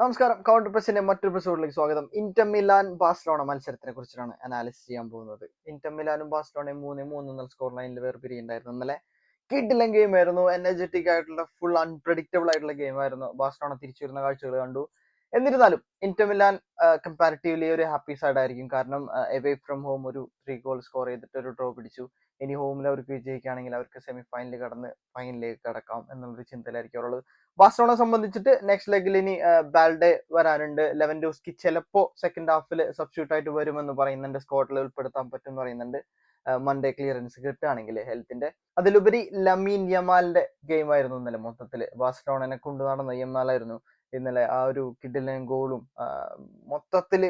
നമസ്കാരം. കൗണ്ടർ പ്രസിന്റെ മറ്റൊരു എപ്പിസോഡിലേക്ക് സ്വാഗതം. ഇന്റർ മിലാൻ ബാസ്ലോണ മത്സരത്തിനെ കുറിച്ചാണ് അനാലിസിസ് ചെയ്യാൻ പോകുന്നത്. ഇന്റർ മിലാനും ബാസ്ലോണയും മൂന്ന് മൂന്ന് സ്കോർ ലൈനിൽ വേർപിരിയുണ്ടായിരുന്നു. ഇന്നലെ കിഡ് ഗെയിം ആയിരുന്നു. എനർജറ്റിക് ആയിട്ടുള്ള ഫുൾ അൺപ്രഡിക്റ്റബിൾ ആയിട്ടുള്ള ഗെയിം ആയിരുന്നു. ബാഴ്സലോണ തിരിച്ചു വരുന്ന കാഴ്ചകൾ കണ്ടു. എന്നിരുന്നാലും ഇന്റർ മിലാൻ കമ്പാരിറ്റീവ്ലി ഒരു ഹാപ്പി സൈഡ് ആയിരിക്കും. കാരണം എവേ ഫ്രം ഹോം ഒരു ത്രീ ഗോൾ സ്കോർ ചെയ്തിട്ട് ഒരു ഡ്രോ പിടിച്ചു. ഇനി ഹോമിൽ അവർക്ക് വിജയിക്കുകയാണെങ്കിൽ അവർക്ക് സെമി ഫൈനലിൽ കടന്ന് ഫൈനലിലേക്ക് കടക്കാം എന്നുള്ളൊരു ചിന്തയിലായിരിക്കും അവരുള്ളത്. ബാഴ്സലോണ സംബന്ധിച്ചിട്ട് നെക്സ്റ്റ് ലെഗിൽ ഇനി ബാൽഡേ വരാനുണ്ട്. ലെവൻ ലെവൻഡോസ്കി ചിലപ്പോ സെക്കൻഡ് ഹാഫിൽ സബ്സ്റ്റിറ്റ്യൂട്ട് ആയിട്ട് വരുമെന്ന് പറയുന്നുണ്ട്. സ്കോട്ടിൽ ഉൾപ്പെടുത്താൻ പറ്റും എന്ന് പറയുന്നുണ്ട്. മൺഡേ ക്ലിയറൻസ് കിട്ടുകയാണെങ്കിൽ ഹെൽത്തിന്റെ അതിലുപരി ലമീൻ യമാലിന്റെ ഗെയിം ആയിരുന്നു ഇന്നലെ മൊത്തത്തിൽ ബാഴ്സലോണനെ കൊണ്ടു നടന്ന യമാലായിരുന്നു ഇന്നലെ ആ ഒരു കിഡിലും ഗോളും മൊത്തത്തിൽ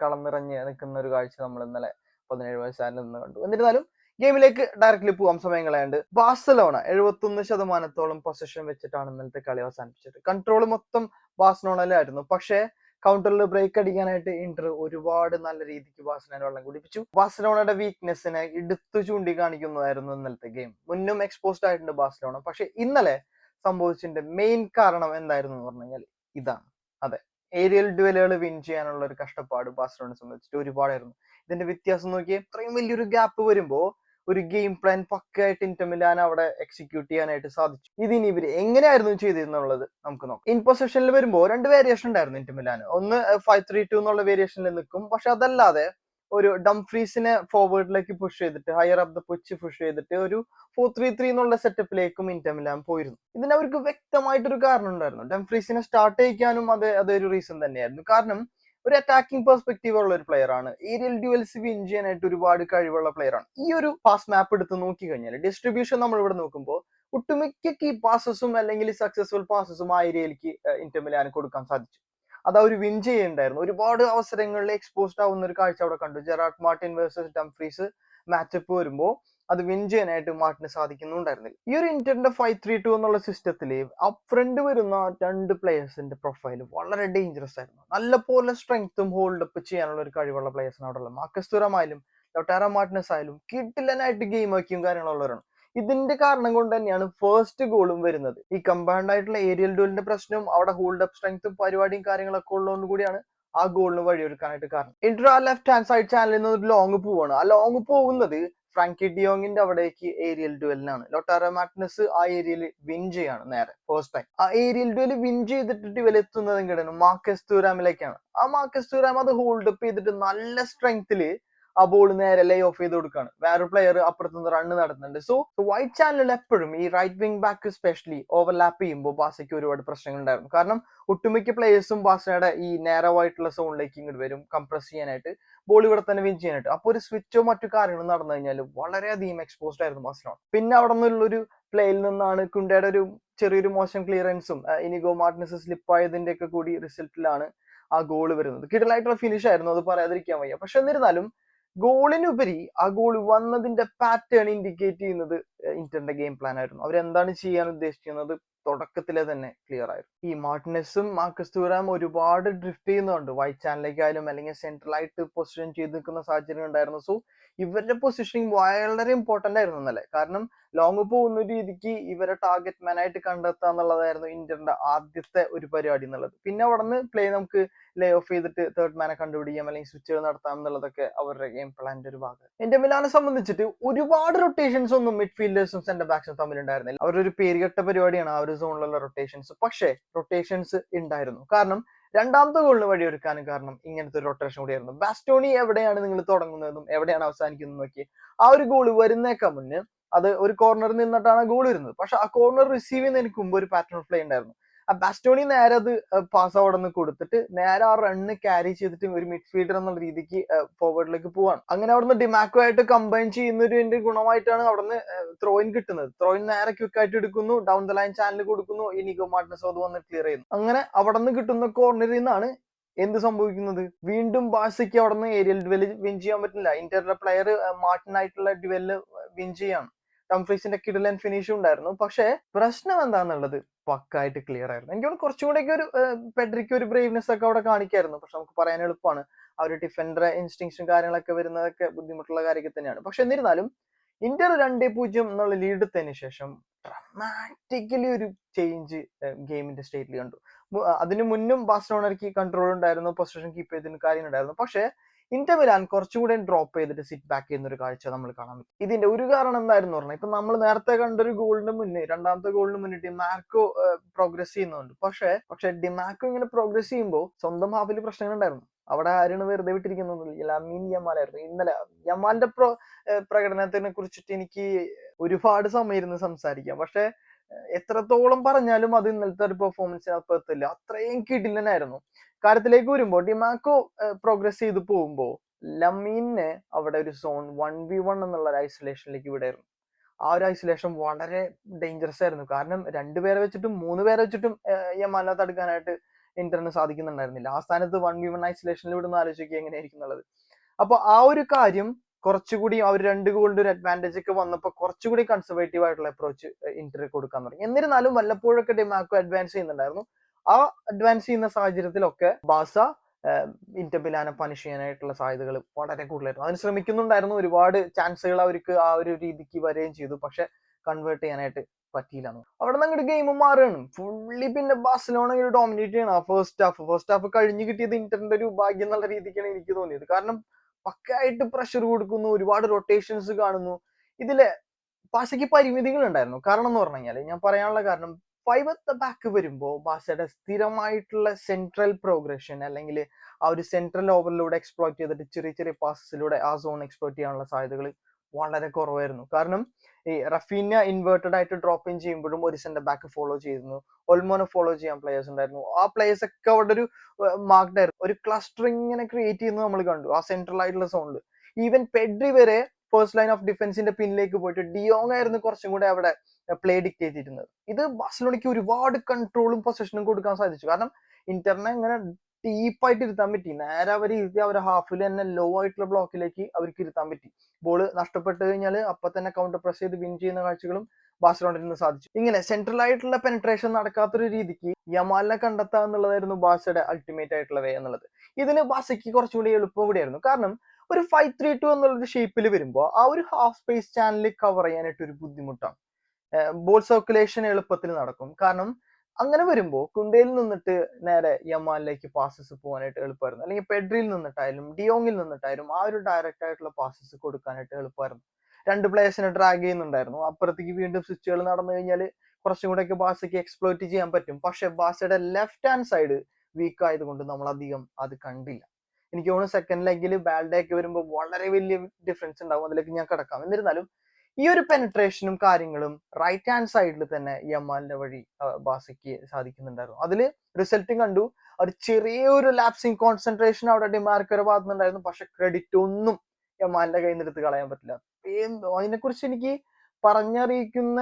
കളന്നിറങ്ങി നിൽക്കുന്ന ഒരു കാഴ്ച നമ്മൾ ഇന്നലെ പതിനേഴ് വയസ്സാരിൽ നിന്ന് കണ്ടു. എന്നിരുന്നാലും ഗെയിമിലേക്ക് ഡയറക്റ്റ്ലി പോവാം. സമയം കളയാണ്ട്. ബാഴ്സലോണ എഴുപത്തൊന്ന് ശതമാനത്തോളം പൊസിഷൻ വെച്ചിട്ടാണ് ഇന്നലത്തെ കളി അവസാനിപ്പിച്ചത്. കൺട്രോൾ മൊത്തം ബാഴ്സലോണയിലായിരുന്നു. പക്ഷേ കൗണ്ടറിൽ ബ്രേക്ക് അടിക്കാനായിട്ട് ഇന്റർ ഒരുപാട് നല്ല രീതിക്ക് ബാഴ്സലോണ വെള്ളം കുടിപ്പിച്ചു. ബാഴ്സലോണയുടെ വീക്ക്നെസ്സിനെ എടുത്തു ചൂണ്ടിക്കാണിക്കുന്നതായിരുന്നു ഇന്നലത്തെ ഗെയിം മുന്നും എക്സ്പോസ്ഡ് ആയിട്ടുണ്ട് ബാഴ്സലോണ. പക്ഷെ ഇന്നലെ സംഭവിച്ചതിന്റെ മെയിൻ കാരണം എന്തായിരുന്നു എന്ന് പറഞ്ഞു കഴിഞ്ഞാൽ ഇതാണ്. അതെ. ഏരിയൽ ഡ്വലുകൾ വിൻ ചെയ്യാനുള്ള ഒരു കഷ്ടപ്പാട് ബാഴ്സലോണെ സംബന്ധിച്ചിട്ട് ഒരുപാടായിരുന്നു. ഇതിന്റെ വ്യത്യാസം നോക്കിയാൽ ഇത്രയും വലിയൊരു ഗ്യാപ്പ് വരുമ്പോ ഒരു ഗെയിം പ്ലാൻ പക്കായിട്ട് ഇന്റർ മിലാൻ അവിടെ എക്സിക്യൂട്ട് ചെയ്യാനായിട്ട് സാധിച്ചു. ഇതിനി ഇവർ എങ്ങനെയായിരുന്നു ചെയ്തിരുന്നുള്ളത് നമുക്ക് നോക്കാം. ഇൻ പൊസിഷനിൽ വരുമ്പോൾ രണ്ട് വേരിയേഷൻ ഉണ്ടായിരുന്നു ഇന്റർ മിലാൻ ഒന്ന് ഫൈവ് ത്രീ ടു എന്നുള്ള വേരിയേഷനിൽ നിൽക്കും. പക്ഷെ അതല്ലാതെ ഒരു ഡംഫ്രീസിനെ ഫോർവേഡിലേക്ക് പുഷ് ചെയ്തിട്ട് higher up the pitch push ചെയ്തിട്ട് ഒരു ഫോർ ത്രീ ത്രീ എന്നുള്ള സെറ്റപ്പിലേക്കും ഇന്റർമിലാൻ പോയിരുന്നു. ഇതിന് അവർക്ക് വ്യക്തമായിട്ടൊരു കാരണം ഉണ്ടായിരുന്നു. ഡംഫ്രീസിനെ സ്റ്റാർട്ട് ചെയ്യിക്കാനും അത് അതൊരു റീസൺ തന്നെയായിരുന്നു. കാരണം ഒരു അറ്റാക്കിംഗ് പെർസ്പെക്റ്റീവ് ഉള്ള ഒരു പ്ലെയർ ആണ്. ഏരിയൽ ഡ്യുവൽസ് വിൻ ചെയ്യാനായിട്ട് ഒരുപാട് കഴിവുള്ള പ്ലെയർ ആണ്. ഈ ഒരു പാസ് മാപ്പ് എടുത്ത് നോക്കി കഴിഞ്ഞാൽ ഡിസ്ട്രിബ്യൂഷൻ നമ്മൾ ഇവിടെ നോക്കുമ്പോൾ ഒട്ടുമിക്ക കീ പാസസും അല്ലെങ്കിൽ സക്സസ്ഫുൾ പാസസും ആ ഏരിയയിലേക്ക് ഇന്റമിലാൻ കൊടുക്കാൻ സാധിച്ചു. അത് അവർ വിൻ ചെയ്യുന്നുണ്ടായിരുന്നു ഒരുപാട് അവസരങ്ങളിൽ എക്സ്പോസ്ഡ് ആവുന്ന ഒരു കാഴ്ച അവിടെ കണ്ടു. Gerard Martin versus Dumfries matchup വരുമ്പോൾ അത് വിൻ ചെയ്യാനായിട്ട് മാർട്ടിന് സാധിക്കുന്നുണ്ടായിരുന്നില്ല. ഈ ഒരു ഇന്റർന്റെ ഫൈവ് ത്രീ ടു എന്നുള്ള സിസ്റ്റത്തിൽ അപ്പ് ഫ്രണ്ട് വരുന്ന രണ്ട് പ്ലേയേഴ്സിന്റെ പ്രൊഫൈൽ വളരെ ഡേഞ്ചറസ് ആയിരുന്നു. നല്ല പോലെ സ്ട്രെങ്ത്തും ഹോൾഡ് അപ്പ് ചെയ്യാനുള്ള ഒരു കഴിവുള്ള പ്ലേയേഴ്സിന് അവിടെ ഉള്ളത്. മാർക്കസ് തുറമായാലും ലൊട്ടാര മാർട്ടിനസ് ആയാലും കിട്ടില്ലനായിട്ട് ഗെയിം വയ്ക്കും കാര്യങ്ങളുള്ളവരാണ് ഇതിന്റെ കാരണം കൊണ്ട് തന്നെയാണ് ഫസ്റ്റ് ഗോളും വരുന്നത്. ഈ കമ്പൗണ്ട് ആയിട്ടുള്ള ഏരിയൽ ഡോലിന്റെ പ്രശ്നവും അവിടെ ഹോൾഡ് അപ്പ് സ്ട്രെങ്ത്തും പരിപാടിയും കാര്യങ്ങളൊക്കെ ഉള്ളതുകൊണ്ട് കൂടിയാണ് ആ ഗോളിന് വഴിയൊരുക്കാനായിട്ട് കാരണം. ഇന്റർ ആ ലെഫ്റ്റ് ഹാൻഡ് സൈഡ് ചാനലിൽ നിന്ന് ഒരു ലോങ് പോവാണ്. ആ ലോങ് പോകുന്നത് ഫ്രാങ്കി ഡിയോങ്ങിന്റെ അവിടേക്ക് ഏരിയൽ ഡുവലിനാണ് ലോട്ടാറോ മാഗ്നസ് ആ ഏരിയയിൽ വിൻ ചെയ്യാണ് നേരെ ഫസ്റ്റ് ടൈം ആ ഏരിയൽ ഡുവൽ വിൻ ചെയ്തിട്ട് ഡുവൽ എത്തുന്നതും കിടന്നു മാർക്കസ് തുരാമിലേക്കാണ് ആ മാർക്കസ് തൂരാം അത് ഹോൾഡ് അപ്പ് ചെയ്തിട്ട് നല്ല സ്ട്രെങ്ത്തിൽ ആ ബോൾ നേരെ ലേ ഓഫ് ചെയ്ത് കൊടുക്കുകയാണ് വേറെ പ്ലെയർ അപ്പുറത്തുനിന്ന് റണ്ണ് നടത്തുന്നുണ്ട്. സോ വൈറ്റ് ചാനലിൽ എപ്പോഴും ഈ right wing back specially overlap ചെയ്യുമ്പോൾ ബാസയ്ക്ക് ഒരുപാട് പ്രശ്നങ്ങൾ ഉണ്ടായിരുന്നു. കാരണം ഒട്ടുമിക്ക പ്ലേയേഴ്സും ബാസയുടെ ഈ നേരവായിട്ടുള്ള സോണിലേക്ക് ഇങ്ങോട്ട് വരും കംപ്രസ് ചെയ്യാനായിട്ട് ബോൾ ഇവിടെ തന്നെ വിൻ ചെയ്യാനായിട്ട്. അപ്പോൾ ഒരു സ്വിച്ചോ മറ്റു കാര്യങ്ങളും നടന്നു കഴിഞ്ഞാൽ വളരെയധികം എക്സ്പോസ്ഡ് ആയിരുന്നു ബാസിലോൺ പിന്നെ അവിടെ നിന്നുള്ളൊരു പ്ലേയിൽ നിന്നാണ് കുണ്ടയുടെ ഒരു ചെറിയൊരു മോശം ക്ലിയറൻസും ഇനിഗോ മാർട്ടിനസ് സ്ലിപ്പ് ആയതിന്റെ ഒക്കെ കൂടി റിസൾട്ടിലാണ് ആ ഗോൾ വരുന്നത്. കിടലായിട്ടുള്ള ഫിനിഷ് ആയിരുന്നു അത് പറയാതിരിക്കാൻ വയ്യ. പക്ഷെ എന്നിരുന്നാലും ഗോളിനുപരി ആ ഗോൾ വന്നതിന്റെ പാറ്റേൺ ഇൻഡിക്കേറ്റ് ചെയ്യുന്നത് ഇന്ററിന്റെ ഗെയിം പ്ലാൻ ആയിരുന്നു. അവരെന്താണ് ചെയ്യാൻ ഉദ്ദേശിക്കുന്നത്? തുടക്കത്തിലെ തന്നെ ക്ലിയർ ആയിരുന്നു. ഈ മാർട്ടിനെസും മാർക്കസ് തുറാം ഒരുപാട് ഡ്രിഫ്റ്റ് ചെയ്യുന്നുണ്ട്. വൈറ്റ് ചാനലിലേക്കായാലും അല്ലെങ്കിൽ സെൻട്രലായിട്ട് പൊസിഷൻ ചെയ്ത് നിൽക്കുന്ന സാഹചര്യം ഉണ്ടായിരുന്നു. സോ ഇവരുടെ പൊസിഷനിങ് വളരെ ഇമ്പോർട്ടന്റ് ആയിരുന്നു എന്നല്ലേ കാരണം ലോങ് പോകുന്ന രീതിക്ക് ഇവരെ ടാർഗറ്റ് മാൻ ആയിട്ട് കണ്ടെത്തുക എന്നുള്ളതായിരുന്നു ഇന്ത്യന്റെ ആദ്യത്തെ ഒരു പരിപാടി എന്നുള്ളത്. പിന്നെ അവിടെ നിന്ന് പ്ലേ നമുക്ക് ലേ ഓഫ് ചെയ്തിട്ട് തേർഡ് മാനെ കണ്ടുപിടിക്കാം അല്ലെങ്കിൽ സ്വിച്ചുകൾ നടത്താം എന്നുള്ളതൊക്കെ അവരുടെ ഗെയിം പ്ലാന്റെ ഒരു ഭാഗം. എന്റെ മിലാനെ സംബന്ധിച്ചിട്ട് ഒരുപാട് റൊട്ടേഷൻസ് ഒന്നും മിഡ്ഫീൽഡേഴ്സും സെന്റർ ബാക്സും തമ്മിൽ ഉണ്ടായിരുന്നില്ല ഒരു പേരുകെട്ട പരിപാടിയാണ് ആ ഒരു സോണിലുള്ള റൊട്ടേഷൻസ് പക്ഷേ റൊട്ടേഷൻസ് ഉണ്ടായിരുന്നു. കാരണം രണ്ടാമത്തെ ഗോളിന് വഴിയൊരുക്കാനും കാരണം ഇങ്ങനത്തെ ഒരു റൊട്ടേഷൻ കൂടിയായിരുന്നു. ബാസ്റ്റോണി എവിടെയാണ് നിങ്ങൾ തുടങ്ങുന്നതും എവിടെയാണ് അവസാനിക്കുന്നതും നോക്കി ആ ഒരു ഗോൾ വരുന്നേക്കാ മുന്നേ അത് ഒരു കോർണറിൽ നിന്നിട്ടാണ് ഗോൾ വരുന്നത്. പക്ഷെ ആ കോർണർ റിസീവ് ചെയ്യുന്നതിന് മുമ്പ് ഒരു പാറ്റേൺ പ്ലേ ഉണ്ടായിരുന്നു. ആ ബാസ്റ്റോണി നേരെ അത് പാസ് അവിടെ നിന്ന് കൊടുത്തിട്ട് നേരെ ആ റണ്ണ് ക്യാരി ചെയ്തിട്ട് ഒരു മിഡ്ഫീൽഡർ എന്നുള്ള രീതിക്ക് ഫോർവേഡിലേക്ക് പോവാണ്. അങ്ങനെ അവിടുന്ന് ഡിമാക്കോ ആയിട്ട് കമ്പൈൻ ചെയ്യുന്ന ഒരു ഗുണമായിട്ടാണ് അവിടുന്ന് ത്രോയിൻ കിട്ടുന്നത്. ത്രോയിൻ നേരെ ക്വിക്ക് ആയിട്ട് എടുക്കുന്നു ഡൗൺ ദ ലൈൻ ചാനൽ കൊടുക്കുന്നു ഈ നിഗോ മാർട്ടിനസ് അത് വന്ന് ക്ലിയർ ചെയ്യുന്നു. അങ്ങനെ അവിടെ നിന്ന് കിട്ടുന്ന കോർണറിൽ നിന്നാണ് എന്ത് സംഭവിക്കുന്നത്? വീണ്ടും ബാഴ്സയ്ക്ക് അവിടെ നിന്ന് ഏരിയൽ ഡ്വെൽ വിൻ ചെയ്യാൻ പറ്റില്ല. ഇന്റർ പ്ലെയർ മാർട്ടിനായിട്ടുള്ള ഡ്വെൽ വിൻ ചെയ്യാണ്. ടംഫ്രീസിന്റെ ആൻഡ് ഫിനിഷും ഉണ്ടായിരുന്നു. പക്ഷേ പ്രശ്നം എന്താണെന്നുള്ളത് പക്കായിട്ട് ക്ലിയർ ആയിരുന്നു. എനിക്ക് തോന്നുന്നു കുറച്ചും ഒരു പെഡ്രിക്ക് ഒരു ബ്രേവ്നെസ് ഒക്കെ അവിടെ കാണിക്കായിരുന്നു. പക്ഷെ നമുക്ക് പറയാൻ എളുപ്പമാണ്. ആ ഒരു ഡിഫൻഡറെ ഇൻസ്റ്റിങ്സും കാര്യങ്ങളൊക്കെ വരുന്നതൊക്കെ ബുദ്ധിമുട്ടുള്ള കാര്യമൊക്കെ തന്നെയാണ്. പക്ഷെ എന്നിരുന്നാലും ഇന്റർ രണ്ടേ പൂജ്യം എന്നുള്ള ലീഡ് എടുത്തതിന് ശേഷം ഡ്രമാറ്റിക്കലി ഒരു ചേഞ്ച് ഗെയിമിന്റെ സ്റ്റേറ്റിൽ കണ്ടു. അതിനു മുന്നും ബാഴ്സലോണയ്ക്ക് കൺട്രോൾ ഉണ്ടായിരുന്നു പൊസിഷൻ കീപ്പ് ചെയ്തതിന് കാര്യം ഉണ്ടായിരുന്നു പക്ഷേ ഇന്റർ മിലാൻ കുറച്ചുകൂടെ ഡ്രോപ്പ് ചെയ്തിട്ട് സിറ്റ് ബാക്ക് ചെയ്യുന്ന ഒരു കാഴ്ച നമ്മൾ കാണാൻ പറ്റും. ഇതിന്റെ ഒരു കാരണം എന്തായിരുന്നു പറഞ്ഞാൽ ഇപ്പൊ നമ്മൾ നേരത്തെ കണ്ട ഒരു ഗോളിന് മുന്നേ രണ്ടാമത്തെ ഗോളിന് മുന്നേ ഡിമാക്കോ പ്രോഗ്രസ് ചെയ്യുന്നുണ്ട്. പക്ഷേ പക്ഷെ ഡിമാക്കോ ഇങ്ങനെ പ്രോഗ്രസ് ചെയ്യുമ്പോൾ സ്വന്തം ഹാഫിൽ പ്രശ്നങ്ങൾ ഉണ്ടായിരുന്നു. അവിടെ ആരാണ് വെറുതെ വിട്ടിരിക്കുന്നത് ലമീൻ യമാലായിരുന്നു ഇന്നലെ യമാലിന്റെ പ്രോ പ്രകടനത്തിനെ കുറിച്ചിട്ട് എനിക്ക് ഒരുപാട് സമയം ഇരുന്ന് സംസാരിക്കാം. പക്ഷെ എത്രത്തോളം പറഞ്ഞാലും അത് ഇന്നലത്തെ ഒരു പെർഫോമൻസിനകത്ത് എത്തില്ല അത്രയും കിടിലനായിരുന്നു. കാര്യത്തിലേക്ക് വരുമ്പോൾ ഡിമാക്കോ പ്രോഗ്രസ് ചെയ്ത് പോകുമ്പോൾ ലമീനെ അവിടെ ഒരു സോൺ വൺ വി വൺ എന്നുള്ള ഒരു ഐസൊലേഷനിലേക്ക് വിടായിരുന്നു ആ ഒരു ഐസൊലേഷൻ വളരെ ഡേഞ്ചറസ് ആയിരുന്നു. കാരണം രണ്ടുപേരെ വെച്ചിട്ടും മൂന്ന് പേരെ വെച്ചിട്ടും യമാല തടുക്കാനായിട്ട് ഇന്റർന് സാധിക്കുന്നുണ്ടായിരുന്നില്ല. ആ സ്ഥാനത്ത് വൺ വി വൺ ഐസൊലേഷനിൽ വിടുന്ന ആലോചിക്കുക എങ്ങനെയായിരിക്കും എന്നുള്ളത്. അപ്പൊ ആ ഒരു കാര്യം കുറച്ചുകൂടി അവർ രണ്ട് ഗോളിന്റെ ഒരു അഡ്വാന്റേജ് ഒക്കെ വന്നപ്പോൾ കുറച്ചുകൂടി കൺസർവേറ്റീവ് ആയിട്ടുള്ള അപ്രോച്ച് ഇന്റർ കൊടുക്കാൻ തുടങ്ങി. എന്നിരുന്നാലും വല്ലപ്പോഴൊക്കെ ഡിമാക്കോ അഡ്വാൻസ് ചെയ്യുന്നുണ്ടായിരുന്നു. ആ അഡ്വാൻസ് ചെയ്യുന്ന സാഹചര്യത്തിലൊക്കെ ബാസ ഇന്റർ മിലാനെ പണിഷ് ചെയ്യാനായിട്ടുള്ള സാധ്യതകൾ വളരെ കൂടുതലായിരുന്നു. അതിന് ശ്രമിക്കുന്നുണ്ടായിരുന്നു. ഒരുപാട് ചാൻസുകൾ അവർക്ക് ആ ഒരു രീതിക്ക് വരികയും ചെയ്തു. പക്ഷെ കൺവേർട്ട് ചെയ്യാനായിട്ട് പറ്റിയില്ല അവിടെ നിന്ന് അങ്ങോട്ട് ഗെയിം മാറുകയാണ്. ഫുള്ളി പിന്നെ ബാഴ്സലോണ ഒരു ഡോമിനേറ്റ് ചെയ്യണം. ആ ഫസ്റ്റ് ഹാഫ് ഫസ്റ്റ് ഹാഫ് കഴിഞ്ഞു കിട്ടിയത് ഇന്ററിന്റെ ഒരു ഭാഗ്യം എന്നുള്ള രീതിക്കാണ് എനിക്ക് തോന്നിയത്. കാരണം പക്കായിട്ട് പ്രഷർ കൊടുക്കുന്നു ഒരുപാട് റൊട്ടേഷൻസ് കാണുന്നു. ഇതിൽ ബാസയ്ക്ക് പരിമിതികൾ ഉണ്ടായിരുന്നു. കാരണം എന്ന് പറഞ്ഞു കഴിഞ്ഞാൽ ഞാൻ പറയാനുള്ള കാരണം ഫൈവ് ദ ബാക്ക് വരുമ്പോൾ ബാസയുടെ സ്ഥിരമായിട്ടുള്ള സെൻട്രൽ പ്രോഗ്രഷൻ അല്ലെങ്കിൽ ആ ഒരു സെൻട്രൽ ഓവറിലൂടെ എക്സ്പ്ലോയിറ്റ് ചെയ്തിട്ട് ചെറിയ ചെറിയ പാസസിലൂടെ ആ സോൺ എക്സ്പ്ലോയിറ്റ് ചെയ്യാനുള്ള സാധ്യതകൾ വളരെ കുറവായിരുന്നു. കാരണം ഈ റഫീന ഇൻവേർട്ടഡ് ആയിട്ട് ഡ്രോപ്പ് ഇൻ ചെയ്യുമ്പോഴും ഒരു സെന്റർ ബാക്ക് ഫോളോ ചെയ്തിരുന്നു. ഒൽമോനെ ഫോളോ ചെയ്യാൻ പ്ലേയേഴ്സ് ഉണ്ടായിരുന്നു. ആ പ്ലേയേഴ്സ് ഒക്കെ അവിടെ ഒരു മാർക്ഡ് ആയിരുന്നു. ഒരു ക്ലസ്റ്ററിങ് ഇങ്ങനെ ക്രിയേറ്റ് ചെയ്യുന്നത് നമ്മൾ കണ്ടു. ആ സെൻട്രൽ ആയിട്ടുള്ള സോണിൽ ഈവൻ പെഡ്രി വരെ ഫസ്റ്റ് ലൈൻ ഓഫ് ഡിഫൻസിന്റെ പിന്നിലേക്ക് പോയിട്ട് ഡിയോങ് ആയിരുന്നു കുറച്ചും കൂടെ അവിടെ പ്ലേ ഡിക്റ്റേറ്റ് ചെയ്തിരുന്നത്. ഇത് ബാഴ്സലോണയ്ക്ക് ഒരുപാട് കൺട്രോളും പൊസിഷനും കൊടുക്കാൻ സാധിച്ചു. കാരണം ഇന്റർനെ ഇങ്ങനെ ഡീപ്പായിട്ട് ഇരുത്താൻ പറ്റി. നേരെ അവർ ഇരുത്തി അവരെ ഹാഫിൽ തന്നെ ലോ ആയിട്ടുള്ള ബ്ലോക്കിലേക്ക് അവർക്ക് ഇരുത്താൻ പറ്റി. ബോൾ നഷ്ടപ്പെട്ട് കഴിഞ്ഞാൽ അപ്പൊ തന്നെ കൗണ്ടർ പ്രസ് ചെയ്ത് വിൻ ചെയ്യുന്ന കാഴ്ചകളും ബാഴ്സലോണയിൽ നിന്ന് സാധിച്ചു. ഇങ്ങനെ സെൻട്രൽ ആയിട്ടുള്ള പെനട്രേഷൻ നടക്കാത്തൊരു രീതിക്ക് യമാലിനെ കണ്ടെത്തുക എന്നുള്ളതായിരുന്നു ബാസയുടെ അൾട്ടിമേറ്റ് ആയിട്ടുള്ള വേ എന്നുള്ളത്. ഇതിന് ബാസയ്ക്ക് കുറച്ചുകൂടി എളുപ്പം കൂടിയായിരുന്നു. കാരണം ഒരു ഫൈവ് ത്രീ ടു എന്നുള്ളൊരു ഷേപ്പിൽ വരുമ്പോൾ ആ ഒരു ഹാഫ് സ്പേസ് ചാനൽ കവർ ചെയ്യാനായിട്ട് ഒരു ബുദ്ധിമുട്ടാണ് ബോൾ സർക്കുലേഷൻ എളുപ്പത്തിൽ നടക്കും. കാരണം അങ്ങനെ വരുമ്പോൾ കുണ്ടയിൽ നിന്നിട്ട് നേരെ യമാനിലേക്ക് പാസസ് പോകാനായിട്ട് എളുപ്പമായിരുന്നു അല്ലെങ്കിൽ പെഡ്രിയിൽ നിന്നിട്ടായാലും ഡിയോങ്ങിൽ നിന്നിട്ടായാലും ആ ഒരു ഡയറക്റ്റ് ആയിട്ടുള്ള പാസസ് കൊടുക്കാനായിട്ട് എളുപ്പമായിരുന്നു രണ്ട് പ്ലേയേഴ്സിനെ ഡ്രാഗ് ചെയ്യുന്നുണ്ടായിരുന്നു. അപ്പുറത്തേക്ക് വീണ്ടും സ്വിച്ചുകൾ നടന്നു കഴിഞ്ഞാൽ കുറച്ചും കൂടെ ഒക്കെ ബാസയ്ക്ക് എക്സ്പ്ലോയിറ്റ് ചെയ്യാൻ പറ്റും. പക്ഷെ ബാസയുടെ ലെഫ്റ്റ് ഹാൻഡ് സൈഡ് വീക്ക് ആയതുകൊണ്ട് നമ്മൾ അധികം അത് കണ്ടില്ല. എനിക്ക് തോന്നുന്നു സെക്കൻഡ് ലെഗിൽ ബാൽഡേ ഒക്കെ വരുമ്പോൾ വളരെ വലിയ ഡിഫറൻസ് ഉണ്ടാവും. അതിലേക്ക് ഞാൻ കിടക്കാം. എന്നിരുന്നാലും ഈ ഒരു പെനട്രേഷനും കാര്യങ്ങളും റൈറ്റ് ഹാൻഡ് സൈഡിൽ തന്നെ യമാലിന്റെ വഴി ബാസയ്ക്ക് സാധിക്കുന്നുണ്ടായിരുന്നു. അതിൽ റിസൾട്ടും കണ്ടു. ഒരു ചെറിയൊരു ലാപ്സിങ് കോൺസെൻട്രേഷൻ അവിടെ ഡിമാർക്കറെ ഭാഗത്തുനിന്നുണ്ടായിരുന്നു പക്ഷെ ക്രെഡിറ്റ് ഒന്നും യമാലിന്റെ കയ്യിൽ നിന്ന് എടുത്ത് കളയാൻ പറ്റില്ല. എന്തോ അതിനെക്കുറിച്ച് എനിക്ക് പറഞ്ഞറിയിക്കുന്ന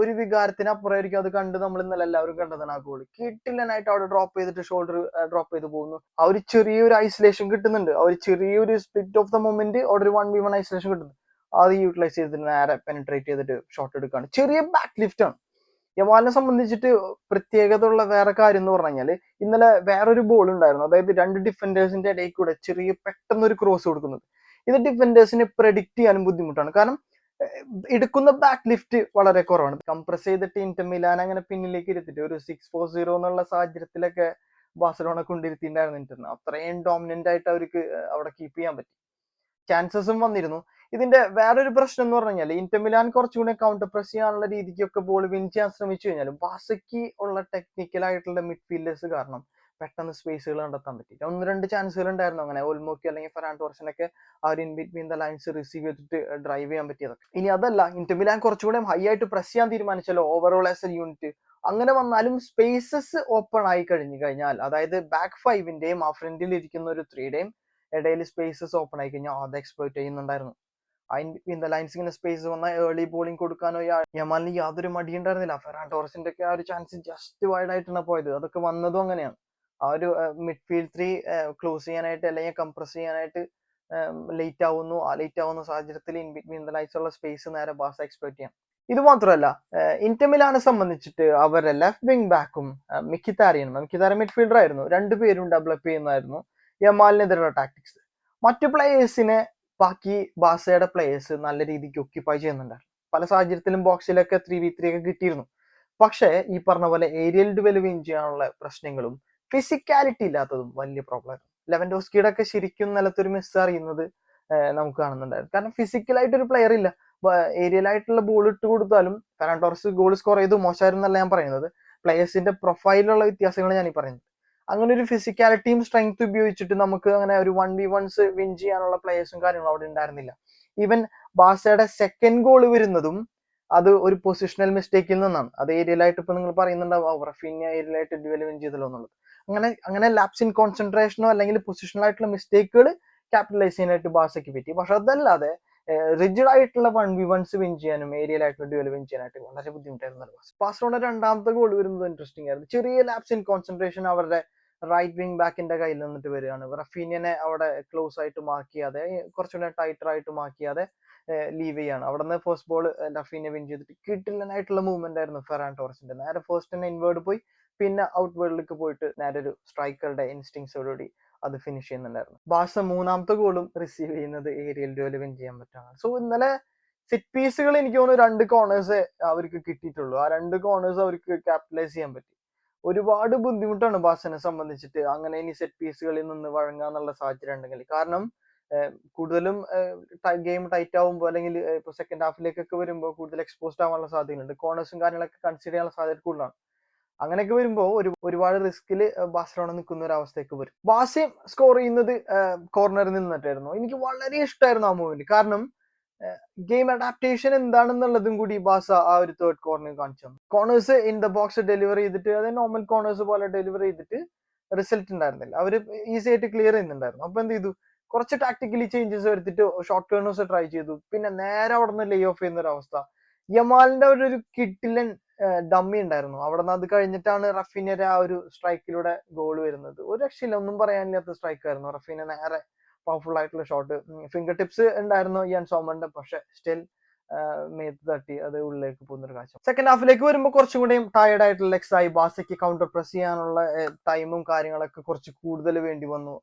ഒരു വികാരത്തിനപ്പുറമായിരിക്കും അത് കണ്ട് നമ്മൾ ഇന്നലെ എല്ലാവരും കണ്ടതാണ് ആ ഗോൾ കിട്ടില്ലനായിട്ട് അവിടെ ഡ്രോപ്പ് ചെയ്തിട്ട് ഷോൾഡർ ഡ്രോപ്പ് ചെയ്ത് പോകുന്നു. ആ ഒരു ചെറിയൊരു ഐസൊലേഷൻ കിട്ടുന്നുണ്ട്. ആ ഒരു ചെറിയൊരു സ്പ്ലിറ്റ് ഓഫ് ദ മൊമെന്റ് അവിടെ ഒരു വൺ വി വൺ ഐസൊലേഷൻ കിട്ടുന്നു അത് യൂട്ടിലൈസ് ചെയ്തിട്ട് നേരെ പെനിട്രേറ്റ് ചെയ്തിട്ട് ഷോട്ട് എടുക്കുകയാണ് ചെറിയ ബാക്ക് ലിഫ്റ്റ് ആണ്. യവാലിനെ സംബന്ധിച്ചിട്ട് പ്രത്യേകത ഉള്ള വേറെ കാര്യം എന്ന് പറഞ്ഞു കഴിഞ്ഞാൽ ഇന്നലെ വേറൊരു ബോൾ ഉണ്ടായിരുന്നു. അതായത് രണ്ട് ഡിഫൻഡേഴ്സിന്റെ ഇടയിൽ കൂടെ ചെറിയ പെട്ടെന്ന് ഒരു ക്രോസ് കൊടുക്കുന്നത്. ഇത് ഡിഫൻഡേഴ്സിനെ പ്രഡിക്റ്റ് ചെയ്യാനും ബുദ്ധിമുട്ടാണ്. കാരണം എടുക്കുന്ന ബാക്ക് ലിഫ്റ്റ് വളരെ കുറവാണ്. കംപ്രസ് ചെയ്തിട്ട് ഇന്റർ മിലാൻ അങ്ങനെ പിന്നിലേക്ക് ഇരുത്തിട്ട് ഒരു സിക്സ് ഫോർ സീറോ എന്നുള്ള സാഹചര്യത്തിലൊക്കെ ബാഴ്സലോണ കൊണ്ടിരുത്തിണ്ടായിരുന്നു ഇന്റർന് അത്രയും ഡോമിനന്റ് ആയിട്ട് അവർക്ക് അവിടെ കീപ്പ് ചെയ്യാൻ പറ്റി. ചാൻസസും വന്നിരുന്നു. ഇതിന്റെ വേറൊരു പ്രശ്നം എന്ന് പറഞ്ഞു കഴിഞ്ഞാൽ ഇന്റർ മിലാൻ കുറച്ചുകൂടി കൗണ്ടർ പ്രസ് ചെയ്യാനുള്ള രീതിക്കൊക്കെ ബോൾ വിൻ ചെയ്യാൻ ശ്രമിച്ചു കഴിഞ്ഞാലും ബാസയ്ക്ക് ഉള്ള ടെക്നിക്കൽ ആയിട്ടുള്ള മിഡ്ഫീൽഡേഴ്സ് കാരണം പെട്ടെന്ന് സ്പേസുകൾ കണ്ടെത്താൻ പറ്റി ഒന്ന് രണ്ട് ചാൻസുകൾ ഉണ്ടായിരുന്നു അങ്ങനെ. ഓൽമോക്കി അല്ലെങ്കിൽ ഫെറാൻഡോർസിനൊക്കെ ആ ഒരു in between the lines receive ചെയ്തിട്ട് ഡ്രൈവ് ചെയ്യാൻ പറ്റിയതൊക്കെ. ഇനി അതല്ല ഇന്റർ മിലാൻ കുറച്ചുകൂടെ ഹൈ ആയിട്ട് പ്രസ് ചെയ്യാൻ തീരുമാനിച്ചല്ലോ ഓവറോൾ ആസ് എ യൂണിറ്റ് അങ്ങനെ വന്നാലും സ്പേസസ് ഓപ്പൺ ആയി കഴിഞ്ഞു കഴിഞ്ഞാൽ അതായത് ബാക്ക് ഫൈവിന്റെയും ആ ഫ്രണ്ടിൽ ഇരിക്കുന്ന ഒരു ത്രീയുടെയും ഇടയിൽ സ്പേസസ് ഓപ്പൺ ആയി കഴിഞ്ഞാൽ അത് എക്സ്പ്ലോയിറ്റ് ചെയ്യുന്നുണ്ടായിരുന്നു. ഇൻ ദ ലൈൻസ് ഇങ്ങനെ സ്പേസ് വന്ന ഏർലി ബോളിംഗ് കൊടുക്കാനോ യമാലിന് യാതൊരു മടി ഉണ്ടായിരുന്നില്ല ഫെറാൻ ടോറസിന്റെ ഒക്കെ ആ ഒരു ചാൻസ് ജസ്റ്റ് വൈഡ് ആയിട്ടാണ് പോയത്. അതൊക്കെ വന്നതും അങ്ങനെയാണ്. ആ ഒരു മിഡ്ഫീൽഡ് ത്രീ ക്ലോസ് ചെയ്യാനായിട്ട് അല്ലെങ്കിൽ കംപ്രസ് ചെയ്യാനായിട്ട് ലേറ്റ് ആവുന്നു. ആ ലേറ്റ് ആവുന്ന സാഹചര്യത്തിൽ ഇൻ ബിറ്റ്വീൻ ദ ലൈൻസ് ഉള്ള സ്പേസ് നേരെ ബാസ് എക്സ്പെക്ട് ചെയ്യാം. ഇത് മാത്രമല്ല ഇന്റർമിലാനെ സംബന്ധിച്ചിട്ട് അവരുടെ ലെഫ്റ്റ് വിങ് ബാക്കും മിക്കിത്താരിയനും മിക്കിത്താര മിഡ്ഫീൽഡർ ആയിരുന്നു. രണ്ടുപേരും ഡെവലപ്പ് ചെയ്യുന്നതായിരുന്നു. യമാലിനെതിരെയുള്ള ടാക്ടിക്സ് മറ്റു പ്ലേയേഴ്സിനെ ബാക്കി ബാസയുടെ പ്ലേയേഴ്സ് നല്ല രീതിക്ക് ഒക്യുപ്പൈ ചെയ്യുന്നുണ്ടായിരുന്നു. പല സാഹചര്യത്തിലും ബോക്സിലൊക്കെ ത്രീ വി ത്രീ ഒക്കെ കിട്ടിയിരുന്നു. പക്ഷേ ഈ പറഞ്ഞ പോലെ ഏരിയൽ ഡുവൽ വിൻ ചെയ്യാനുള്ള പ്രശ്നങ്ങളും ഫിസിക്കാലിറ്റി ഇല്ലാത്തതും വലിയ പ്രോബ്ലം ലെവൻഡോസ്കിയുടെ ഒക്കെ ശരിക്കും നിലത്തൊരു മിസ് അറിയുന്നത് നമുക്ക് കാണുന്നുണ്ടായിരുന്നു. കാരണം ഫിസിക്കലായിട്ട് ഒരു പ്ലെയർ ഇല്ല. ഏരിയലായിട്ടുള്ള ബോൾ ഇട്ട് കൊടുത്താലും ഫെറാൻ ടോറസ് ഗോൾ സ്കോർ ചെയ്ത് മോശമായിരുന്നല്ല ഞാൻ പറയുന്നത്. പ്ലേയേഴ്സിന്റെ പ്രൊഫൈലുള്ള വ്യത്യാസങ്ങൾ ഞാൻ ഈ പറയുന്നത് അങ്ങനെ ഒരു ഫിസിക്കാലിറ്റിയും സ്ട്രെങ്ത് ഉപയോഗിച്ചിട്ട് നമുക്ക് അങ്ങനെ ഒരു വൺ വി വൺസ് വിൻ ചെയ്യാനുള്ള പ്ലേയേഴ്സും കാര്യങ്ങളും അവിടെ ഉണ്ടായിരുന്നില്ല. ഈവൻ ബാസയുടെ സെക്കൻഡ് ഗോൾ വരുന്നതും അത് ഒരു പൊസിഷണൽ മിസ്റ്റേക്കിൽ നിന്നാണ്. അത് ഏരിയലായിട്ട് ഇപ്പൊ നിങ്ങൾ പറയുന്നുണ്ടാവും റഫീനിയ ഏരിയലായിട്ട് ഡ്യുവൽ വിൻ ചെയ്തല്ലോ എന്നുള്ളത്. അങ്ങനെ അങ്ങനെ ലാപ്സ് ഇൻ കോൺസെൻട്രേഷനോ അല്ലെങ്കിൽ പൊസിഷണൽ ആയിട്ടുള്ള മിസ്റ്റേക്കുകൾ ക്യാപിറ്റലൈസ് ചെയ്യാനായിട്ട് ബാസയ്ക്ക് പറ്റി. പക്ഷെ അതല്ലാതെ റിജിഡ് ആയിട്ടുള്ള വൺ വി വൺസ് വിൻ ചെയ്യാനും ഏരിയൽ ആയിട്ടുള്ള ഡ്യുവൽ വിൻ ചെയ്യാനായിട്ട് വളരെ ബുദ്ധിമുട്ടായിരുന്നു ബാസോണ രണ്ടാമത്തെ ഗോൾ വരുന്നത് ഇൻട്രസ്റ്റിംഗ് ആയിരുന്നു. ചെറിയ ലാപ്സ് ഇൻ കോൺസെൻട്രേഷൻ അവരുടെ റൈറ്റ് വിങ് ബാക്കിന്റെ കയ്യിൽ നിന്നിട്ട് വരികയാണ്. റഫീനിയനെ അവിടെ ക്ലോസ് ആയിട്ട് മാർക്ക് ചെയ്യാതെ കുറച്ചുകൂടെ ടൈറ്റർ ആയിട്ട് മാർക്ക് ചെയ്യാതെ ലീവ് ചെയ്യാണ്. അവിടെ നിന്ന് ഫസ്റ്റ് ബോൾ റഫീനെ വിൻ ചെയ്തിട്ട് കിട്ടില്ലനായിട്ടുള്ള മൂവ്മെന്റ് ആയിരുന്നു ഫെറാൻ ടോറസിന്റെ. നേരെ ഫസ്റ്റ് തന്നെ ഇൻവേർഡ് പോയി പിന്നെ ഔട്ട് വേൾഡിലേക്ക് പോയിട്ട് നേരെ ഒരു സ്ട്രൈക്കറുടെ ഇൻസ്റ്റിങ്സോടുകൂടി അത് ഫിനിഷ് ചെയ്യുന്നുണ്ടായിരുന്നു. ബാഴ്സ മൂന്നാമത്തെ ഗോളും റിസീവ് ചെയ്യുന്നത് ഏരിയൽ ഡ്യുവൽ വിൻ ചെയ്യാൻ പറ്റാണ് സോ ഇന്നലെ സെറ്റ് പീസുകൾ എനിക്ക് തോന്നുന്നു രണ്ട് കോർണേഴ്സ് അവർക്ക് കിട്ടിയിട്ടുള്ളൂ. ആ രണ്ട് കോർണേഴ്സ് അവർക്ക് ക്യാപിറ്റലൈസ് ചെയ്യാൻ പറ്റി. ഒരുപാട് ബുദ്ധിമുട്ടാണ് ബാസനെ സംബന്ധിച്ചിട്ട് അങ്ങനെ ഇനി സെറ്റ് പീസുകളിൽ നിന്ന് വഴങ്ങാന്നുള്ള സാഹചര്യം ഉണ്ടെങ്കിൽ. കാരണം കൂടുതലും ഗെയിം ടൈറ്റ് ആവുമ്പോൾ അല്ലെങ്കിൽ ഇപ്പൊ സെക്കൻഡ് ഹാഫിലേക്കൊക്കെ വരുമ്പോൾ കൂടുതൽ എക്സ്പോസ്ഡ് ആവാനുള്ള സാധ്യതയുണ്ട്. കോർണേഴ്സും കാര്യങ്ങളൊക്കെ കൺസിഡർ ചെയ്യാനുള്ള സാധ്യത കൂടുതലാണ്. അങ്ങനെയൊക്കെ വരുമ്പോൾ ഒരു ഒരുപാട് റിസ്കിൽ ബാഴ്സലോണ നിൽക്കുന്ന ഒരു അവസ്ഥയൊക്കെ വരും. ബാസ്യം സ്കോർ ചെയ്യുന്നത് കോർണറിൽ നിന്നിട്ടായിരുന്നു. എനിക്ക് വളരെ ഇഷ്ടമായിരുന്നു ആ മൂവിൽ കാരണം ഗെയിം അഡാപ്റ്റേഷൻ എന്താണെന്നുള്ളതും കൂടി ബാസ ആ ഒരു തേർഡ് കോർണർ കാണിച്ചു corners in the box deliver ചെയ്തിട്ട് അതായത് നോർമൽ കോർണേഴ്സ് പോലെ ഡെലിവർ ചെയ്തിട്ട് റിസൾട്ട് ഉണ്ടായിരുന്നില്ല. അവർ ഈസി ആയിട്ട് ക്ലിയർ ചെയ്യുന്നുണ്ടായിരുന്നു. അപ്പൊ എന്ത് ചെയ്തു? കുറച്ച് ടാക്ടിക്കലി ചേഞ്ചസ് വരുത്തിട്ട് ഷോർട്ട് ടേണേഴ്സ് ട്രൈ ചെയ്തു. പിന്നെ നേരെ അവിടെ നിന്ന് ലേ ഓഫ് ചെയ്യുന്ന ഒരു അവസ്ഥ. യമാലിന്റെ ഒരു കിട്ടിലൻ ഡമ്മി ഉണ്ടായിരുന്നു. അവിടെ നിന്ന് അത് കഴിഞ്ഞിട്ടാണ് റഫീനയുടെ ആ ഒരു സ്ട്രൈക്കിലൂടെ ഗോൾ വരുന്നത്. ഒരു രക്ഷയില്ല ഒന്നും പറയാനില്ലാത്ത സ്ട്രൈക്ക് ആയിരുന്നു. റഫീന നേരെ പവർഫുൾ ആയിട്ടുള്ള ഷോട്ട് ഫിംഗർ ടിപ്സ് ഉണ്ടായിരുന്നു ഇയാൻ സോമന്റെ. പക്ഷെ സ്റ്റിൽ മേത്ത് തട്ടി അത് ഉള്ളിലേക്ക് പോകുന്ന ഒരു കാഴ്ച സെക്കൻഡ് ഹാഫിലേക്ക് വരുമ്പോൾ കുറച്ചും കൂടിയും ടയർഡ് ആയിട്ടുള്ള ലെക്സ് ആയി ബാസയ്ക്ക് കൗണ്ടർ പ്രസ് ചെയ്യാനുള്ള ടൈമും കാര്യങ്ങളൊക്കെ കുറച്ച് കൂടുതൽ വേണ്ടി വന്നു.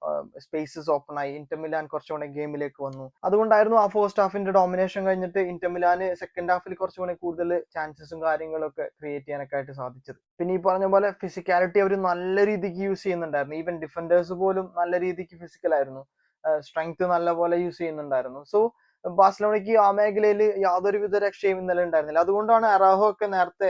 സ്പേസസ് ഓപ്പൺ ആയി. ഇന്റർമിലാൻ കുറച്ചും കൂടെ ഗെയിമിലേക്ക് വന്നു. അതുകൊണ്ടായിരുന്നു ആ ഫസ്റ്റ് ഹാഫിന്റെ ഡോമിനേഷൻ കഴിഞ്ഞിട്ട് ഇന്റർമിലാന് സെക്കൻഡ് ഹാഫിൽ കുറച്ചും കൂടി കൂടുതൽ ചാൻസസും കാര്യങ്ങളൊക്കെ ക്രിയേറ്റ് ചെയ്യാനൊക്കെ ആയിട്ട് സാധിച്ചത്. പിന്നെ ഈ പറഞ്ഞ പോലെ ഫിസിക്കാലിറ്റി അവർ നല്ല രീതിക്ക് യൂസ് ചെയ്യുന്നുണ്ടായിരുന്നു. ഈവൻ ഡിഫൻഡേഴ്സ് പോലും നല്ല രീതിക്ക് ഫിസിക്കൽ ആയിരുന്നു. സ്ട്രെങ്ത് നല്ല പോലെ യൂസ് ചെയ്യുന്നുണ്ടായിരുന്നു. സോ ബാഴ്സലോണയ്ക്ക് ആ മേഖലയിൽ യാതൊരുവിധ രക്ഷയും ഇന്നലെ ഉണ്ടായിരുന്നില്ല. അതുകൊണ്ടാണ് അറാഹോ ഒക്കെ നേരത്തെ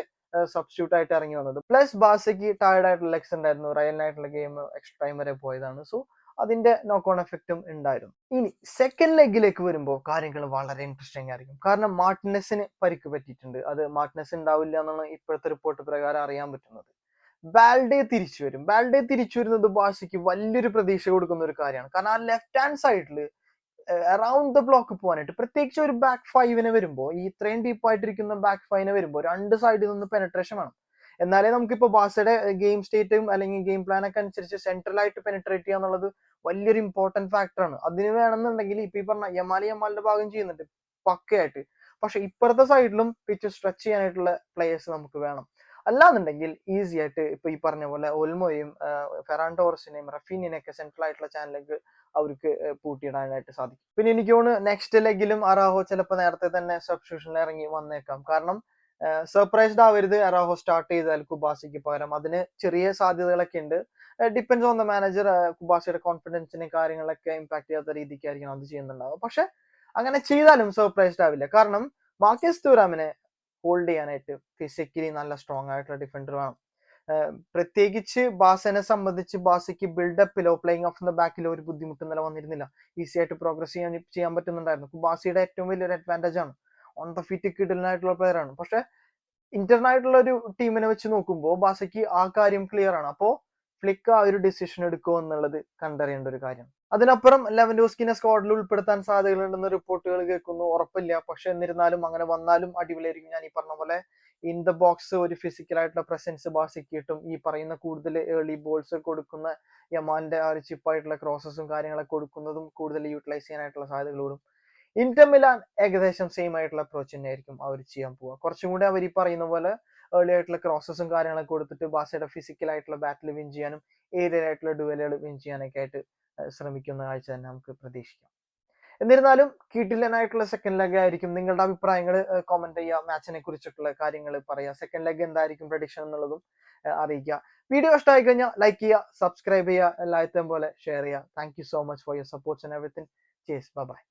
സബ്സ്റ്റിറ്റ്യൂട്ട് ആയിട്ട് ഇറങ്ങി വന്നത്. പ്ലസ് ബാസയ്ക്ക് ടയർഡ് ആയിട്ടുള്ള ലെക്സ് ഉണ്ടായിരുന്നു. റയൽ റയലിനായിട്ടുള്ള ഗെയിം എക്സ്ട്രാ ടൈം വരെ പോയതാണ്. സോ അതിന്റെ നോക്ക് ഓൺ എഫക്റ്റും ഉണ്ടായിരുന്നു. ഇനി സെക്കൻഡ് ലെഗിലേക്ക് വരുമ്പോൾ കാര്യങ്ങൾ വളരെ ഇൻട്രസ്റ്റിംഗ് ആയിരിക്കും. കാരണം മാർട്ടിനസിന് പരിക്ക് പറ്റിയിട്ടുണ്ട്. അത് മാർട്ടിനസ് ഉണ്ടാവില്ല എന്നാണ് ഇപ്പോഴത്തെ റിപ്പോർട്ട് പ്രകാരം അറിയാൻ പറ്റുന്നത്. ബാൽഡേ തിരിച്ചു വരും. ബാൽഡേ തിരിച്ചു വരുന്നത് ബാഷയ്ക്ക് വലിയൊരു പ്രതീക്ഷ കൊടുക്കുന്ന ഒരു കാര്യമാണ്. കാരണം ആ ലെഫ്റ്റ് ഹാൻഡ് സൈഡിൽ അറൌണ്ട് ദ ബ്ലോക്ക് പോകാനായിട്ട്. പ്രത്യേകിച്ച് ഒരു ബാക്ക് ഫൈവിന് വരുമ്പോൾ ഈ ഇത്രയും ഡീപ്പ് ആയിട്ടിരിക്കുന്ന ബാക്ക് ഫൈവിന് വരുമ്പോൾ രണ്ട് സൈഡിൽ നിന്ന് പെനട്രേഷൻ വേണം. എന്നാലേ നമുക്കിപ്പോ ബാസയുടെ ഗെയിം സ്റ്റേറ്റും അല്ലെങ്കിൽ ഗെയിം പ്ലാൻ ഒക്കെ അനുസരിച്ച് സെൻട്രൽ ആയിട്ട് പെനിട്രേറ്റ് ചെയ്യുക എന്നുള്ളത് വലിയൊരു ഇമ്പോർട്ടന്റ് ഫാക്ടറാണ് അതിന് വേണമെന്നുണ്ടെങ്കിൽ ഇപ്പൊ ഈ പറഞ്ഞ യമാലി യമാലിന്റെ ഭാഗം ചെയ്യുന്നുണ്ട് പക്കയായിട്ട്. പക്ഷെ ഇപ്പുറത്തെ സൈഡിലും പിച്ച് സ്ട്രെച്ച് ചെയ്യാനായിട്ടുള്ള പ്ലേയേഴ്സ് നമുക്ക് വേണം. അല്ലാന്നുണ്ടെങ്കിൽ ഈസി ആയിട്ട് ഇപ്പൊ ഈ പറഞ്ഞ പോലെ ഒൽമോയും ഫെറാൻ ടോറസിനെയും റഫീനിനെയൊക്കെ സെൻട്രൽ ആയിട്ടുള്ള ചാനലിലേക്ക് അവർക്ക് പൂട്ടിയിടാനായിട്ട് സാധിക്കും. പിന്നെ എനിക്ക് തോന്നുന്നു നെക്സ്റ്റ് ലെഗിലും അറാഹോ ചിലപ്പോൾ നേരത്തെ തന്നെ സബ്സ്റ്റിറ്റ്യൂഷനിൽ ഇറങ്ങി വന്നേക്കാം. കാരണം സർപ്രൈസ്ഡ് ആവരുത്. അറാഹോ സ്റ്റാർട്ട് ചെയ്താൽ കുബാസിക്ക് പകരം. അതിന് ചെറിയ സാധ്യതകളൊക്കെ ഉണ്ട്. ഡിപ്പെൻസ് ഓൺ ദ മാനേജർ കുബാസിയുടെ കോൺഫിഡൻസിനെ കാര്യങ്ങളൊക്കെ ഇമ്പാക്ട് ചെയ്യാത്ത രീതിക്കായിരിക്കും അത് ചെയ്യുന്നുണ്ടാവുക. പക്ഷെ അങ്ങനെ ചെയ്താലും സർപ്രൈസ്ഡ് ആവില്ല. കാരണം മാർക്കസ് തുറാമിനെ ഹോൾഡ് ചെയ്യാനായിട്ട് ഫിസിക്കലി നല്ല സ്ട്രോങ് ആയിട്ടുള്ള ഡിഫൻഡർ വേണം. പ്രത്യേകിച്ച് ബാസനെ സംബന്ധിച്ച് ബാസയ്ക്ക് ബിൽഡപ്പിലോ പ്ലേയിങ് ഓഫ് ദ ബാക്കിലോ ഒരു ബുദ്ധിമുട്ട് നില വന്നിരുന്നില്ല. ഈസി ആയിട്ട് പ്രോഗ്രസ് ചെയ്യാൻ ചെയ്യാൻ പറ്റുന്നുണ്ടായിരുന്നു. ബാസിയുടെ ഏറ്റവും വലിയൊരു അഡ്വാന്റേജ് ആണ്. ഓൺ ദ ഫിറ്റ് കിടലിനായിട്ടുള്ള പ്ലെയർ ആണ്. പക്ഷെ ഇന്റർനായിട്ടുള്ള ഒരു ടീമിനെ വെച്ച് നോക്കുമ്പോൾ ബാസയ്ക്ക് ആ കാര്യം ക്ലിയർ ആണ്. അപ്പോൾ ഫ്ലിക്ക് ആ ഒരു ഡിസിഷൻ എടുക്കുമോ എന്നുള്ളത് കണ്ടറിയേണ്ട ഒരു കാര്യം. അതിനപ്പുറം ലെവൻഡോസ്കിനെ സ്ക്വാഡിൽ ഉൾപ്പെടുത്താൻ സാധ്യതകളുണ്ടെന്ന് റിപ്പോർട്ടുകൾ കേൾക്കുന്നു. ഉറപ്പില്ല. പക്ഷെ എന്നിരുന്നാലും അങ്ങനെ വന്നാലും അടിപൊളിയായിരിക്കും ഞാൻ ഈ പറഞ്ഞ പോലെ. ഇൻ ദ ബോക്സ് ഒരു ഫിസിക്കൽ ആയിട്ടുള്ള പ്രസൻസ് ബാസിക്ക് കിട്ടും ഈ പറയുന്ന കൂടുതൽ ഏർലി ബോൾസ് കൊടുക്കുന്ന യമാലിന്റെ ആ ഒരു ചിപ്പായിട്ടുള്ള ക്രോസസും കാര്യങ്ങളൊക്കെ കൊടുക്കുന്നതും കൂടുതൽ യൂട്ടിലൈസ് ചെയ്യാനായിട്ടുള്ള സാധ്യതകളോടും ഇന്റർ മിലാൻ ഏകദേശം സെയിം ആയിട്ടുള്ള അപ്രോച്ച് തന്നെ ആയിരിക്കും അവർ ചെയ്യാൻ പോവുക. കുറച്ചും കൂടി അവർ ഈ പറയുന്ന പോലെ ഏർലി ആയിട്ടുള്ള ക്രോസസും കാര്യങ്ങളൊക്കെ കൊടുത്തിട്ട് ബാസയുടെ ഫിസിക്കൽ ആയിട്ടുള്ള ബാറ്റിൽ വിൻ ചെയ്യാനും ഏരിയൽ ആയിട്ടുള്ള ഡുവലുകൾ വിൻ ചെയ്യാനൊക്കെ ആയിട്ട് ശ്രമിക്കുന്ന കാഴ്ച തന്നെ നമുക്ക് പ്രതീക്ഷിക്കാം. എന്നിരുന്നാലും കീട്ടില്ലനായിട്ടുള്ള സെക്കൻഡ് ലെഗ് ആയിരിക്കും. നിങ്ങളുടെ അഭിപ്രായങ്ങൾ കോമന്റ് ചെയ്യുക. മാച്ചിനെ കുറിച്ചിട്ടുള്ള കാര്യങ്ങൾ പറയുക സെക്കൻഡ് ലെഗ് എന്തായിരിക്കും പ്രഡിക്ഷൻ എന്നുള്ളതും അറിയിക്കുക. വീഡിയോ ഇഷ്ടമായി കഴിഞ്ഞാൽ ലൈക്ക് ചെയ്യുക സബ്സ്ക്രൈബ് ചെയ്യുക എല്ലാത്തേം പോലെ ഷെയർ ചെയ്യുക. Thank you so much for your supports and everything chase by